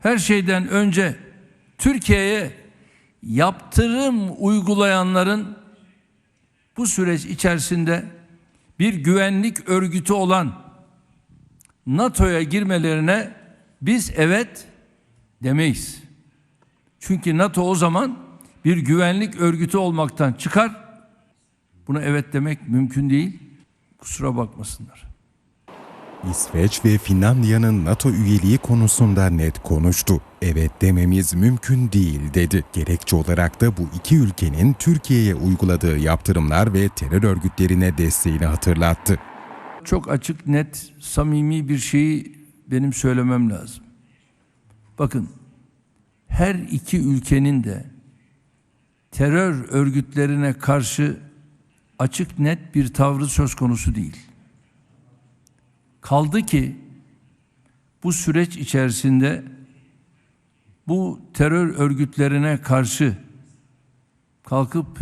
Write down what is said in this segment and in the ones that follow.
her şeyden önce Türkiye'ye yaptırım uygulayanların bu süreç içerisinde bir güvenlik örgütü olan NATO'ya girmelerine biz evet demeyiz. Çünkü NATO o zaman bir güvenlik örgütü olmaktan çıkar. Buna evet demek mümkün değil. Kusura bakmasınlar. İsveç ve Finlandiya'nın NATO üyeliği konusunda net konuştu. Evet dememiz mümkün değil dedi. Gerekçe olarak da bu iki ülkenin Türkiye'ye uyguladığı yaptırımlar ve terör örgütlerine desteğini hatırlattı. Çok açık, net, samimi bir şeyi benim söylemem lazım. Bakın, her iki ülkenin de terör örgütlerine karşı açık net bir tavrı söz konusu değil. Kaldı ki bu süreç içerisinde bu terör örgütlerine karşı kalkıp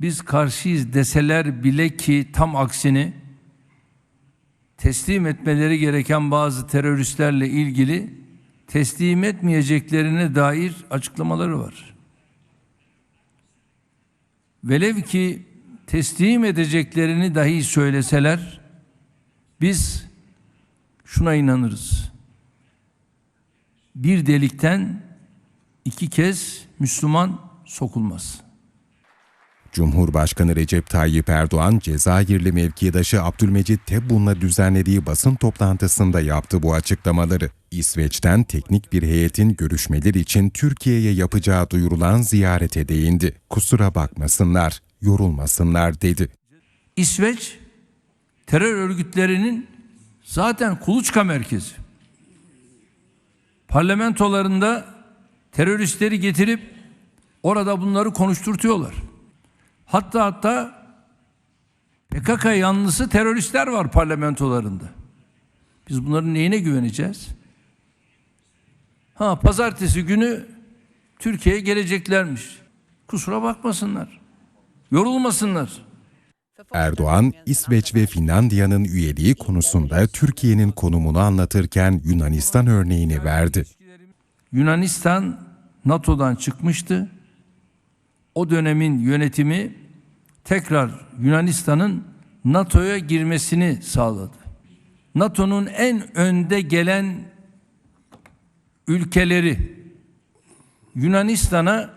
biz karşıyız deseler bile ki tam aksini teslim etmeleri gereken bazı teröristlerle ilgili teslim etmeyeceklerine dair açıklamaları var. Velev ki teslim edeceklerini dahi söyleseler biz şuna inanırız. Bir delikten iki kez Müslüman sokulmaz. Cumhurbaşkanı Recep Tayyip Erdoğan, Cezayirli mevkidaşı Abdülmecit Tebbun'la düzenlediği basın toplantısında yaptı bu açıklamaları. İsveç'ten teknik bir heyetin görüşmeler için Türkiye'ye yapacağı duyurulan ziyarete değindi. Kusura bakmasınlar, yorulmasınlar dedi. İsveç terör örgütlerinin zaten kuluçka merkezi. Parlamentolarında teröristleri getirip orada bunları konuşturtuyorlar. Hatta hatta PKK yanlısı teröristler var parlamentolarında. Biz bunların neyine güveneceğiz? Ha pazartesi günü Türkiye'ye geleceklermiş. Kusura bakmasınlar. Yorulmasınlar. Erdoğan, İsveç ve Finlandiya'nın üyeliği konusunda Türkiye'nin konumunu anlatırken Yunanistan örneğini verdi. Yunanistan NATO'dan çıkmıştı. O dönemin yönetimi tekrar Yunanistan'ın NATO'ya girmesini sağladı. NATO'nun en önde gelen ülkeleri Yunanistan'a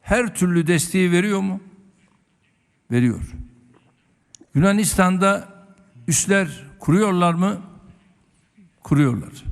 her türlü desteği veriyor mu? Veriyor. Yunanistan'da üsler kuruyorlar mı? Kuruyorlar.